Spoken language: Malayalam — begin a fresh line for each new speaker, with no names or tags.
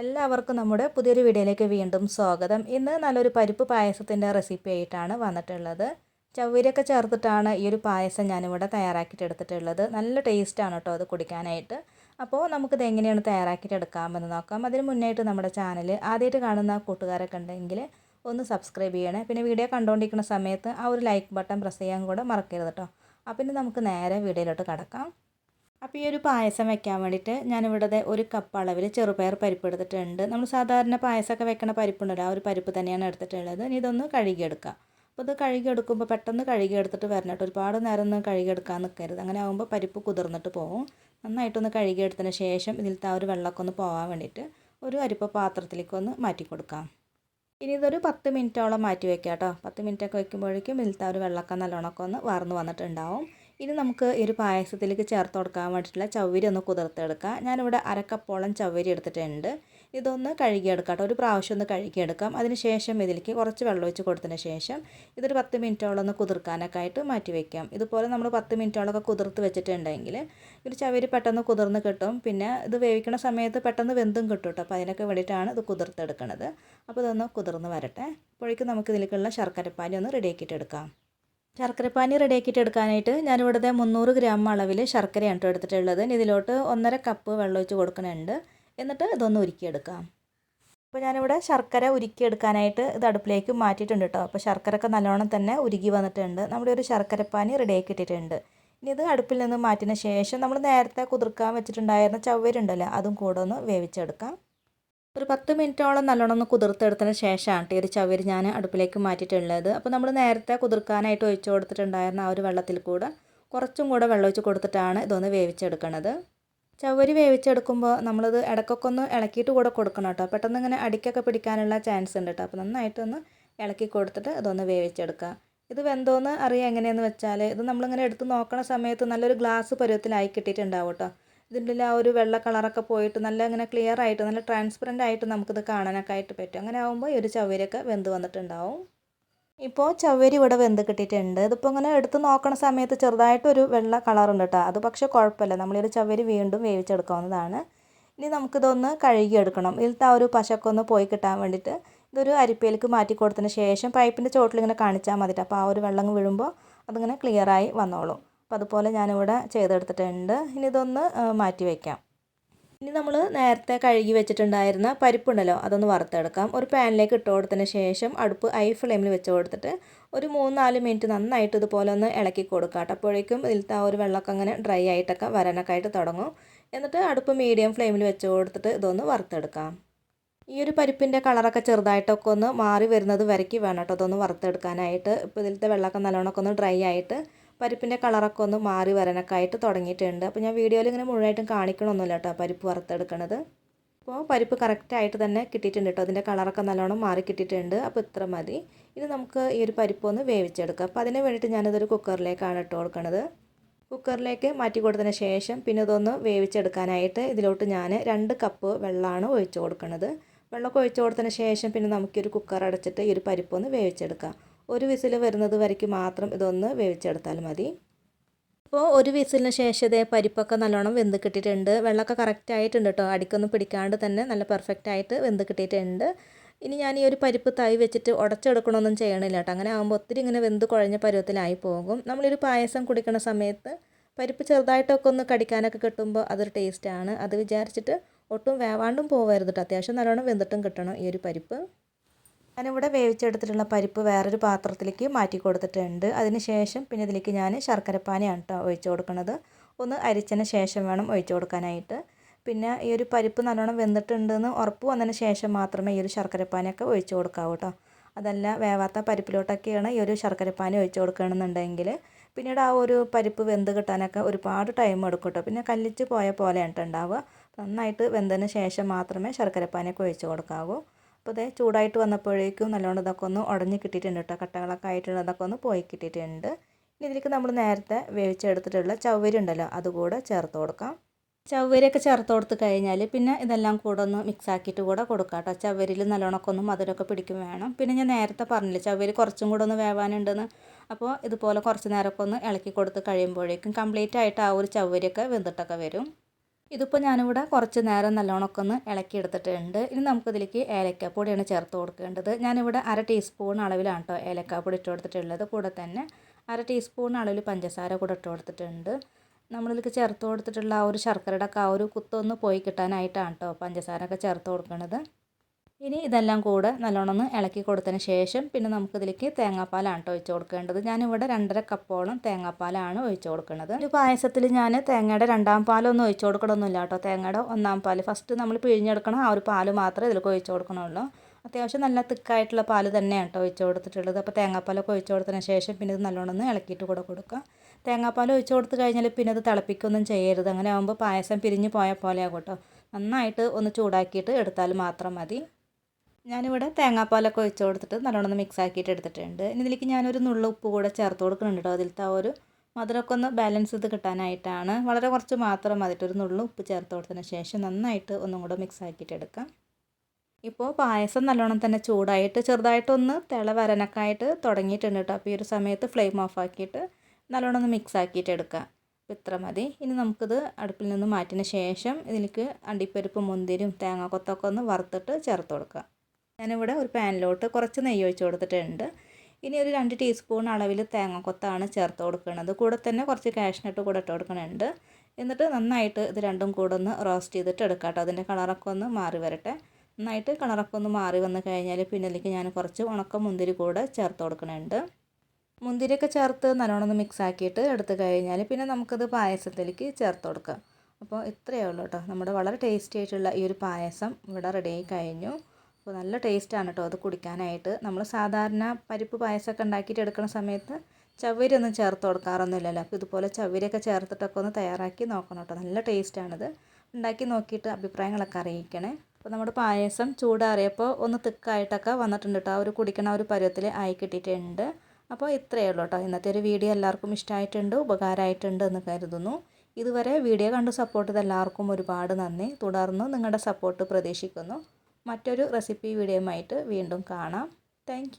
എല്ലാവർക്കും നമ്മുടെ പുതിയൊരു വീഡിയോയിലേക്ക് വീണ്ടും സ്വാഗതം. ഇന്ന് നല്ലൊരു പരിപ്പ് പായസത്തിന്റെ റെസിപ്പി ആയിട്ടാണ് വന്നിട്ടുള്ളത്. ചവ്വരൊക്കെ ചേർത്തിട്ടാണ് ഈ ഒരു പായസം ഞാനിവിടെ തയ്യാറാക്കിയിട്ട് എടുത്തിട്ടുള്ളത്. നല്ല ടേസ്റ്റാണ് കേട്ടോ അത് കുടിക്കാനായിട്ട്. അപ്പോൾ നമുക്കിത് എങ്ങനെയാണ് തയ്യാറാക്കിയിട്ട് എടുക്കാമെന്ന് നോക്കാം. അതിന് മുന്നായിട്ട് നമ്മുടെ ചാനൽ ആദ്യമായിട്ട് കാണുന്ന കൂട്ടുകാരൊക്കെ ഉണ്ടെങ്കിൽ ഒന്ന് സബ്സ്ക്രൈബ് ചെയ്യണേ. പിന്നെ വീഡിയോ കണ്ടുകൊണ്ടിരിക്കുന്ന സമയത്ത് ആ ഒരു ലൈക്ക് ബട്ടൺ പ്രസ് ചെയ്യാൻ കൂടെ മറക്കരുത് കേട്ടോ. അപ്പം നമുക്ക് നേരെ വീഡിയോയിലോട്ട് കിടക്കാം. അപ്പോൾ ഈ ഒരു പായസം വെക്കാൻ വേണ്ടിയിട്ട് ഞാനിവിടെ ഒരു കപ്പ് അളവിൽ ചെറുപയർ പരിപ്പ് എടുത്തിട്ടുണ്ട്. നമ്മൾ സാധാരണ പായസമൊക്കെ വെക്കണ പരിപ്പുണ്ടല്ലോ ആ ഒരു പരിപ്പ് തന്നെയാണ് എടുത്തിട്ടുള്ളത്. ഇനി ഇതൊന്ന് കഴുകിയെടുക്കുക അപ്പോൾ ഇത് കഴുകിയെടുക്കുമ്പോൾ പെട്ടെന്ന് കഴുകിയെടുത്തിട്ട് വരണം കേട്ടോ ഒരുപാട് നേരം ഒന്നും കഴുകിയെടുക്കാൻ നിൽക്കരുത് അങ്ങനെ ആകുമ്പോൾ പരിപ്പ് കുതിർന്നിട്ട് പോകും നന്നായിട്ടൊന്ന് കഴുകിയെടുത്തതിന് ശേഷം ഇതിലത്തെ ആ ഒരു വെള്ളമൊക്കെ ഒന്ന് പോകാൻ വേണ്ടിയിട്ട് ഒരു അരിപ്പ പാത്രത്തിലേക്ക് ഒന്ന് മാറ്റി കൊടുക്കാം. ഇനി ഇതൊരു പത്ത് മിനിറ്റോളം മാറ്റി വെക്കാം കേട്ടോ. പത്ത് മിനിറ്റൊക്കെ വെക്കുമ്പോഴേക്കും ഇതിലത്തെ ആ ഒരു വെള്ളമൊക്കെ നല്ലോണമൊക്കെ ഒന്ന് വാർന്നു വന്നിട്ടുണ്ടാവും. ഇനി നമുക്ക് ഈ ഒരു പായസത്തിലേക്ക് ചേർത്ത് കൊടുക്കാൻ വേണ്ടിയിട്ടുള്ള ചവരി ഒന്ന് കുതിർത്തെടുക്കാം. ഞാനിവിടെ അരക്കപ്പോളം ചവരി എടുത്തിട്ടുണ്ട്. ഇതൊന്ന് കഴുകിയെടുക്കാം കേട്ടോ. ഒരു പ്രാവശ്യം ഒന്ന് കഴുകിയെടുക്കാം. അതിന് ശേഷം ഇതിലേക്ക് കുറച്ച് വെള്ളം ഒഴിച്ച് കൊടുത്തതിന് ശേഷം ഇതൊരു പത്ത് മിനിറ്റോളം ഒന്ന് കുതിർക്കാനൊക്കെ ആയിട്ട് മാറ്റി വയ്ക്കാം ഇതുപോലെ നമ്മൾ പത്ത് മിനിറ്റോളമൊക്കെ കുതിർത്ത് വെച്ചിട്ടുണ്ടെങ്കിൽ ഒരു ചവരി പെട്ടെന്ന് കുതിർന്ന് കിട്ടും. പിന്നെ ഇത് വേവിക്കുന്ന സമയത്ത് പെട്ടെന്ന് വെന്തും കിട്ടും കേട്ടോ. അപ്പോൾ അതിനൊക്കെ വേണ്ടിയിട്ടാണ് ഇത് കുതിർത്തെടുക്കുന്നത് അപ്പോൾ ഇതൊന്ന് കുതിർന്ന് വരട്ടെ. അപ്പോഴേക്കും നമുക്ക് ഇതിലേക്കുള്ള ശർക്കരപ്പാനി ഒന്ന് റെഡിയാക്കിയിട്ട് എടുക്കാം. ശർക്കരപ്പാനി റെഡിയാക്കിയിട്ട് എടുക്കാനായിട്ട് ഞാനിവിടുത്തെ മുന്നൂറ് ഗ്രാം അളവിൽ ശർക്കരയാണ് കേട്ടോ എടുത്തിട്ടുള്ളത്. ഇതിലോട്ട് ഒന്നര കപ്പ് വെള്ളം ഒഴിച്ച് കൊടുക്കുന്നുണ്ട്. എന്നിട്ട് ഇതൊന്ന് ഉരുക്കിയെടുക്കാം. അപ്പോൾ ഞാനിവിടെ ശർക്കര ഉരുക്കിയെടുക്കാനായിട്ട് ഇത് അടുപ്പിലേക്ക് മാറ്റിയിട്ടുണ്ട് കേട്ടോ. അപ്പോൾ ശർക്കര ഒക്കെ നല്ലോണം തന്നെ ഉരുകി വന്നിട്ടുണ്ട്. നമ്മുടെ ഒരു ശർക്കരപ്പാനി റെഡിയാക്കി ഇട്ടിട്ടുണ്ട് ഇനി ഇത് അടുപ്പിൽ നിന്ന് മാറ്റിയതിന് ശേഷം നമ്മൾ നേരത്തെ കുതിർക്കാൻ വെച്ചിട്ടുണ്ടായിരുന്ന ചവ്വരുണ്ടല്ലോ അതും കൂടെ ഒന്ന് വേവിച്ചെടുക്കാം. ഒരു പത്ത് മിനിറ്റോളം നല്ലോണം ഒന്ന് കുതിർത്തെടുത്തതിന് ശേഷമാണ് ഒരു ചവര് ഞാൻ അടുപ്പിലേക്ക് മാറ്റിയിട്ടുള്ളത്. അപ്പോൾ നമ്മൾ നേരത്തെ കുതിർക്കാനായിട്ട് ഒഴിച്ചു കൊടുത്തിട്ടുണ്ടായിരുന്ന ആ ഒരു വെള്ളത്തിൽ കൂടെ കുറച്ചും കൂടെ വെള്ളം ഒഴിച്ച് കൊടുത്തിട്ടാണ് ഇതൊന്ന് വേവിച്ചെടുക്കുന്നത് ചവരി വേവിച്ചെടുക്കുമ്പോൾ നമ്മളിത് ഇടയ്ക്കൊക്കെ ഒന്ന് ഇളക്കിയിട്ട് കൂടെ കൊടുക്കണം കേട്ടോ. പെട്ടെന്ന് ഇങ്ങനെ അടിക്കൊക്കെ പിടിക്കാനുള്ള ചാൻസ് ഉണ്ട് കേട്ടോ. അപ്പോൾ നന്നായിട്ടൊന്ന് ഇളക്കി കൊടുത്തിട്ട് ഇതൊന്ന് വേവിച്ചെടുക്കുക ഇത് വെന്തോന്ന് അറിയാം എങ്ങനെയെന്ന് വെച്ചാൽ ഇത് നമ്മളിങ്ങനെ എടുത്ത് നോക്കണ സമയത്ത് നല്ലൊരു ഗ്ലാസ് പരുവത്തിലായി കിട്ടിയിട്ടുണ്ടാവും കേട്ടോ. ഇതിന്റെ ആ ഒരു വെള്ള കളറൊക്കെ പോയിട്ട് നല്ല ഇങ്ങനെ ക്ലിയർ ആയിട്ട് നല്ല ട്രാൻസ്പെറന്റ് ആയിട്ട് നമുക്കിത് കാണാനൊക്കെ ആയിട്ട് പറ്റും. അങ്ങനെ ആകുമ്പോൾ ഈ ഒരു ചവരിയൊക്കെ വെന്ത് വന്നിട്ടുണ്ടാവും. ഇപ്പോൾ ചവരി ഇവിടെ വെന്ത് കിട്ടിയിട്ടുണ്ട്. ഇതിപ്പോൾ ഇങ്ങനെ എടുത്ത് നോക്കണ സമയത്ത് ചെറുതായിട്ടൊരു വെള്ള കളറുണ്ട് കേട്ടോ അത് പക്ഷേ കുഴപ്പമില്ല. നമ്മളൊരു ചവരി വീണ്ടും വേവിച്ചെടുക്കാവുന്നതാണ്. ഇനി നമുക്കിതൊന്ന് കഴുകിയെടുക്കണം. ഇതിലത്തെ ആ ഒരു പശക്കൊന്ന് പോയി കിട്ടാൻ വേണ്ടിയിട്ട് ഇതൊരു അരിപ്പയിലേക്ക് മാറ്റി കൊടുത്തതിന് ശേഷം പൈപ്പിന്റെ ചോട്ടിൽ ഇങ്ങനെ കാണിച്ചാൽ മതിട്ട്. അപ്പോൾ ആ ഒരു വെള്ളം വീഴുമ്പോൾ അതിങ്ങനെ ക്ലിയറായി വന്നോളും. അപ്പോൾ അതുപോലെ ഞാനിവിടെ ചെയ്തെടുത്തിട്ടുണ്ട്. ഇനി ഇതൊന്ന് മാറ്റി വയ്ക്കാം ഇനി നമ്മൾ നേരത്തെ കഴുകി വെച്ചിട്ടുണ്ടായിരുന്ന പരിപ്പുണ്ടല്ലോ അതൊന്ന് വറുത്തെടുക്കാം. ഒരു പാനിലേക്ക് ഇട്ട് കൊടുത്തതിന് ശേഷം അടുപ്പ് ഐ ഫ്ലെയിമിൽ വെച്ച് കൊടുത്തിട്ട് ഒരു മൂന്ന് നാല് മിനിറ്റ് നന്നായിട്ട് ഇതുപോലെ ഒന്ന് ഇളക്കി കൊടുക്കാം കേട്ടോ. അപ്പോഴേക്കും ഇതിലത്തെ ആ ഒരു വെള്ളമൊക്കെ അങ്ങനെ ഡ്രൈ ആയിട്ടൊക്കെ വരാനൊക്കെ ആയിട്ട് തുടങ്ങും. എന്നിട്ട് അടുപ്പ് മീഡിയം ഫ്ലെയിമിൽ വെച്ച് കൊടുത്തിട്ട് ഇതൊന്ന് വറുത്തെടുക്കാം. ഈ ഒരു പരിപ്പിന്റെ കളറൊക്കെ ചെറുതായിട്ടൊക്കെ ഒന്ന് മാറി വരുന്നത് വരയ്ക്ക് വേണം കേട്ടോ അതൊന്ന് വറുത്തെടുക്കാനായിട്ട്. ഇപ്പോൾ ഇതിലത്തെ വെള്ളമൊക്കെ നല്ലോണമൊക്കെ ഒന്ന് ഡ്രൈ ആയിട്ട് പരിപ്പിന്റെ കളറൊക്കെ ഒന്ന് മാറി വരാനൊക്കെ ആയിട്ട് തുടങ്ങിയിട്ടുണ്ട്. അപ്പോൾ ഞാൻ വീഡിയോയിൽ ഇങ്ങനെ മുഴുവനായിട്ടും കാണിക്കണമൊന്നുമില്ല കേട്ടോ പരിപ്പ് വറുത്തെടുക്കണത്. അപ്പോൾ പരിപ്പ് കറക്റ്റായിട്ട് തന്നെ കിട്ടിയിട്ടുണ്ട് കേട്ടോ. അതിന്റെ കളറൊക്കെ നല്ലോണം മാറി കിട്ടിയിട്ടുണ്ട്. അപ്പോൾ ഇത്ര മതി. ഇനി നമുക്ക് ഈ ഒരു പരിപ്പ് ഒന്ന് വേവിച്ചെടുക്കാം. അപ്പോൾ അതിന് വേണ്ടിയിട്ട് ഞാനിതൊരു കുക്കറിലേക്കാണ് ഇട്ട് കൊടുക്കുന്നത് കുക്കറിലേക്ക് മാറ്റി കൊടുത്തതിന് ശേഷം പിന്നെ ഇതൊന്ന് വേവിച്ചെടുക്കാനായിട്ട് ഇതിലോട്ട് ഞാൻ രണ്ട് കപ്പ് വെള്ളമാണ് ഒഴിച്ചു കൊടുക്കുന്നത് വെള്ളമൊക്കെ ഒഴിച്ചു കൊടുത്തതിന് ശേഷം പിന്നെ നമുക്കൊരു കുക്കർ അടച്ചിട്ട് ഈ ഒരു പരിപ്പൊന്ന് വേവിച്ചെടുക്കാം. ഒരു വിസിൽ വരുന്നത് വരയ്ക്ക് മാത്രം ഇതൊന്ന് വേവിച്ചെടുത്താൽ മതി. അപ്പോൾ ഒരു വിസിലിന് ശേഷം ഇതേ പരിപ്പൊക്കെ നല്ലോണം വെന്ത് കിട്ടിയിട്ടുണ്ട്. വെള്ളമൊക്കെ കറക്റ്റ് ആയിട്ടുണ്ട് കേട്ടോ. അടിക്കൊന്നും പിടിക്കാണ്ട് തന്നെ നല്ല പെർഫെക്റ്റ് ആയിട്ട് വെന്ത് കിട്ടിയിട്ടുണ്ട്. ഇനി ഞാൻ ഈ ഒരു പരിപ്പ് തൈ വെച്ചിട്ട് ഉടച്ചെടുക്കണമൊന്നും ചെയ്യണില്ല കേട്ടോ. അങ്ങനെ ആകുമ്പോൾ ഒത്തിരി ഇങ്ങനെ വെന്ത് കുഴഞ്ഞ പരുവത്തിലായി പോകും. നമ്മളൊരു പായസം കുടിക്കുന്ന സമയത്ത് പരിപ്പ് ചെറുതായിട്ടൊക്കെ ഒന്ന് കടിക്കാനൊക്കെ കിട്ടുമ്പോൾ അതൊരു ടേസ്റ്റാണ് അത് വിചാരിച്ചിട്ട് ഒട്ടും വേവാണ്ടും പോകരുത് കേട്ടോ. അത്യാവശ്യം നല്ലോണം വെന്തിട്ടും കിട്ടണം ഈ ഒരു പരിപ്പ്. ഞാനിവിടെ വേവിച്ചെടുത്തിട്ടുള്ള പരിപ്പ് വേറൊരു പാത്രത്തിലേക്ക് മാറ്റി കൊടുത്തിട്ടുണ്ട്. അതിന് ശേഷം പിന്നെ ഇതിലേക്ക് ഞാൻ ശർക്കരപ്പാനിയാണ് കേട്ടോ ഒഴിച്ചു കൊടുക്കുന്നത്. ഒന്ന് അരിച്ചതിന് ശേഷം വേണം ഒഴിച്ചു കൊടുക്കാനായിട്ട്. പിന്നെ ഈ ഒരു പരിപ്പ് നല്ലോണം വെന്തിട്ടുണ്ടെന്ന് ഉറപ്പ് വന്നതിന് ശേഷം മാത്രമേ ഈ ഒരു ശർക്കരപ്പാനിയൊക്കെ ഒഴിച്ചു കൊടുക്കാവൂ കേട്ടോ അതല്ല വേവാത്ത പരിപ്പിലോട്ടൊക്കെയാണ് ഈ ഒരു ശർക്കരപ്പാനി ഒഴിച്ചു കൊടുക്കണമെന്നുണ്ടെങ്കിൽ പിന്നീട് ആ ഒരു പരിപ്പ് വെന്ത് കിട്ടാനൊക്കെ ഒരുപാട് ടൈം എടുക്കും കേട്ടോ പിന്നെ കല്ലിച്ച് പോയ പോലെയാണ് ഉണ്ടാവുക. നന്നായിട്ട് വെന്തതിന് ശേഷം മാത്രമേ ശർക്കരപ്പാനിയൊക്കെ ഒഴിച്ചു കൊടുക്കാവൂ. അപ്പോൾ ഇതേ ചൂടായിട്ട് വന്നപ്പോഴേക്കും നല്ലോണം ഇതൊക്കെ ഒന്ന് ഉടഞ്ഞ് കിട്ടിയിട്ടുണ്ട് കേട്ടോ കട്ടകളൊക്കെ ആയിട്ടുള്ള ഇതൊക്കെ ഒന്ന് പോയി കിട്ടിയിട്ടുണ്ട്. ഇനി ഇതിലേക്ക് നമ്മൾ നേരത്തെ വേവിച്ചെടുത്തിട്ടുള്ള ചവ്വരി ഉണ്ടല്ലോ അതുകൂടെ ചേർത്ത് കൊടുക്കാം. ചവ്വരിയൊക്കെ ചേർത്ത് കൊടുത്ത് കഴിഞ്ഞാൽ പിന്നെ ഇതെല്ലാം കൂടെ ഒന്ന് മിക്സ് ആക്കിയിട്ട് കൂടെ കൊടുക്കാം കേട്ടോ ചവ്വരിയിൽ നല്ലോണമൊക്കെ ഒന്ന് മധുരമൊക്കെ പിടിക്കും വേണം. പിന്നെ ഞാൻ നേരത്തെ പറഞ്ഞില്ല ചവ്വരി കുറച്ചും കൂടെ ഒന്ന് വേവാനുണ്ടെന്ന്. അപ്പോൾ ഇതുപോലെ കുറച്ച് നേരമൊക്കെ ഒന്ന് ഇളക്കി കൊടുത്ത് കഴിയുമ്പോഴേക്കും കംപ്ലീറ്റ് ആയിട്ട് ആ ഒരു ചവ്വരിയൊക്കെ വെന്തിട്ടൊക്കെ വരും. ഇതിപ്പോൾ ഞാനിവിടെ കുറച്ച് നേരം നല്ലോണമൊക്കെ ഒന്ന് ഇളക്കി എടുത്തിട്ടുണ്ട് ഇനി നമുക്കിതിലേക്ക് ഏലക്കാപ്പൊടിയാണ് ചേർത്ത് കൊടുക്കേണ്ടത്. ഞാനിവിടെ അര ടീസ്പൂൺ അളവിലാണ് കേട്ടോ ഏലക്കാപ്പൊടി ഇട്ട് കൊടുത്തിട്ടുള്ളത്. കൂടെ തന്നെ അര ടീസ്പൂൺ അളവിൽ പഞ്ചസാര കൂടെ ഇട്ട് കൊടുത്തിട്ടുണ്ട്. നമ്മളിതിലേക്ക് ചേർത്ത് കൊടുത്തിട്ടുള്ള ആ ഒരു ശർക്കരയുടെ ഒക്കെ ആ ഒരു കുത്തൊന്ന് പോയി കിട്ടാനായിട്ടാണ് കേട്ടോ പഞ്ചസാര ഒക്കെ ചേർത്ത് കൊടുക്കുന്നത് ഇനി ഇതെല്ലാം കൂടെ നല്ലോണം ഒന്ന് ഇളക്കി കൊടുത്തതിന് ശേഷം പിന്നെ നമുക്കിതിലേക്ക് തേങ്ങാപ്പാലാണ് കേട്ടോ ഒഴിച്ച് കൊടുക്കേണ്ടത്. ഞാനിവിടെ രണ്ടര കപ്പോളം തേങ്ങാപ്പാലാണ് ഒഴിച്ച് കൊടുക്കുന്നത്. ഒരു പായസത്തിൽ ഞാൻ തേങ്ങയുടെ രണ്ടാം പാലൊന്നും ഒഴിച്ച് കൊടുക്കണമൊന്നുമില്ല കേട്ടോ. തേങ്ങയുടെ ഒന്നാം പാൽ. ഫസ്റ്റ് നമ്മൾ പിഴിഞ്ഞെടുക്കണം ആ ഒരു പാൽ മാത്രമേ ഇതിലേക്ക് ഒഴിച്ച് കൊടുക്കണുള്ളൂ. അത്യാവശ്യം നല്ല തിക്കായിട്ടുള്ള പാൽ തന്നെയാണ് കേട്ടോ ഒഴിച്ച് കൊടുത്തിട്ടുള്ളത്. അപ്പോൾ തേങ്ങാപ്പാലൊക്കെ ഒഴിച്ച് കൊടുത്തതിന് ശേഷം പിന്നെ ഇത് നല്ലോണം ഒന്ന് ഇളക്കിയിട്ട് കൂടെ കൊടുക്കുക. തേങ്ങാപ്പാൽ ഒഴിച്ച് കൊടുത്ത് കഴിഞ്ഞാൽ പിന്നെ അത് തിളപ്പിക്കൊന്നും ചെയ്യരുത്. അങ്ങനെ ആകുമ്പോൾ പായസം പിരിഞ്ഞ് പോയ പോലെയാകും കേട്ടോ. നന്നായിട്ട് ഒന്ന് ചൂടാക്കിയിട്ട് എടുത്താൽ മാത്രം മതി. ഞാനിവിടെ തേങ്ങാപ്പാലൊക്കെ ഒഴിച്ച് കൊടുത്തിട്ട് നല്ലോണം മിക്സ് ആക്കിയിട്ട് എടുത്തിട്ടുണ്ട്. ഇനി ഇതിലേക്ക് ഞാനൊരു നുള്ള ഉപ്പ് കൂടെ ചേർത്ത് കൊടുക്കുന്നുണ്ട് കേട്ടോ. അതിലത്തെ ആ ഒരു മധുരമൊക്കെ ഒന്ന് ബാലൻസ് ചെയ്ത് കിട്ടാനായിട്ടാണ്. വളരെ കുറച്ച് മാത്രം മതിയിട്ട് ഒരു നുള്ള ഉപ്പ് ചേർത്ത് കൊടുത്തതിന് ശേഷം നന്നായിട്ട് ഒന്നും കൂടെ മിക്സ് ആക്കിയിട്ട് എടുക്കാം. ഇപ്പോൾ പായസം നല്ലോണം തന്നെ ചൂടായിട്ട് ചെറുതായിട്ടൊന്ന് തിള വരനൊക്കെ ആയിട്ട് തുടങ്ങിയിട്ടുണ്ട് കേട്ടോ. അപ്പോൾ ഈ ഒരു സമയത്ത് ഫ്ലെയിം ഓഫ് ആക്കിയിട്ട് നല്ലോണം ഒന്ന് മിക്സ് ആക്കിയിട്ട് എടുക്കാം. അപ്പോൾ ഇത്ര മതി. ഇനി നമുക്കിത് അടുപ്പിൽ നിന്ന് മാറ്റിയതിന് ശേഷം ഇതിലേക്ക് അണ്ടിപ്പരിപ്പ് മുന്തിരിയും തേങ്ങാക്കൊത്തൊക്കെ ഒന്ന് വറുത്തിട്ട് ചേർത്ത് കൊടുക്കുക ഞാനിവിടെ ഒരു പാനിലോട്ട് കുറച്ച് നെയ്യ് ഒഴിച്ച് കൊടുത്തിട്ടുണ്ട്. ഇനി ഒരു രണ്ട് ടീസ്പൂൺ അളവിൽ തേങ്ങക്കൊത്താണ് ചേർത്ത് കൊടുക്കുന്നത് കൂടെ തന്നെ കുറച്ച് കാഷ്നട്ട് കൂടെ ഇട്ട് കൊടുക്കുന്നുണ്ട് എന്നിട്ട് നന്നായിട്ട് ഇത് രണ്ടും കൂടെ ഒന്ന് റോസ്റ്റ് ചെയ്തിട്ട് എടുക്കാം കേട്ടോ. അതിന്റെ കളറൊക്കെ ഒന്ന് മാറി വരട്ടെ. നന്നായിട്ട് കളറൊക്കെ ഒന്ന് മാറി വന്ന് കഴിഞ്ഞാൽ പിന്നിലേക്ക് ഞാൻ കുറച്ച് ഉണക്ക മുന്തിരി കൂടെ ചേർത്ത് കൊടുക്കുന്നുണ്ട് മുന്തിരിയൊക്കെ ചേർത്ത് നല്ലോണം ഒന്ന് മിക്സ് ആക്കിയിട്ട് എടുത്തു കഴിഞ്ഞാൽ പിന്നെ നമുക്കത് പായസത്തിലേക്ക് ചേർത്ത് കൊടുക്കാം. അപ്പോൾ ഇത്രയേ ഉള്ളൂ കേട്ടോ. നമ്മുടെ വളരെ ടേസ്റ്റി ആയിട്ടുള്ള ഈ ഒരു പായസം ഇവിടെ റെഡിയായി കഴിഞ്ഞു. അപ്പോൾ നല്ല ടേസ്റ്റാണ് കേട്ടോ അത് കുടിക്കാനായിട്ട്. നമ്മൾ സാധാരണ പരിപ്പ് പായസമൊക്കെ ഉണ്ടാക്കിയിട്ട് എടുക്കുന്ന സമയത്ത് ചവ്വരി ഒന്നും ചേർത്ത് കൊടുക്കാറൊന്നുമില്ലല്ലോ. അപ്പോൾ ഇതുപോലെ ചവ്വരിയൊക്കെ ചേർത്തിട്ടൊക്കെ ഒന്ന് തയ്യാറാക്കി നോക്കണം കേട്ടോ നല്ല ടേസ്റ്റാണിത്. ഉണ്ടാക്കി നോക്കിയിട്ട് അഭിപ്രായങ്ങളൊക്കെ അറിയിക്കണേ. അപ്പോൾ നമ്മുടെ പായസം ചൂടാറിയപ്പോൾ ഒന്ന് തിക്കായിട്ടൊക്കെ വന്നിട്ടുണ്ട് കേട്ടോ ആ ഒരു കുടിക്കണ ഒരു പരുവത്തിൽ ആയി കിട്ടിയിട്ടുണ്ട്. അപ്പോൾ ഇത്രയേ ഉള്ളൂ കേട്ടോ ഇന്നത്തെ ഒരു വീഡിയോ എല്ലാവർക്കും ഇഷ്ടമായിട്ടുണ്ട് ഉപകാരമായിട്ടുണ്ട് എന്ന് കരുതുന്നു. ഇതുവരെ വീഡിയോ കണ്ട് സപ്പോർട്ട് ചെയ്ത എല്ലാവർക്കും ഒരുപാട് നന്ദി. തുടർന്ന് നിങ്ങളുടെ സപ്പോർട്ട് പ്രതീക്ഷിക്കുന്നു. മറ്റൊരു റെസിപ്പി വീഡിയോയുമായിട്ട് വീണ്ടും കാണാം. താങ്ക്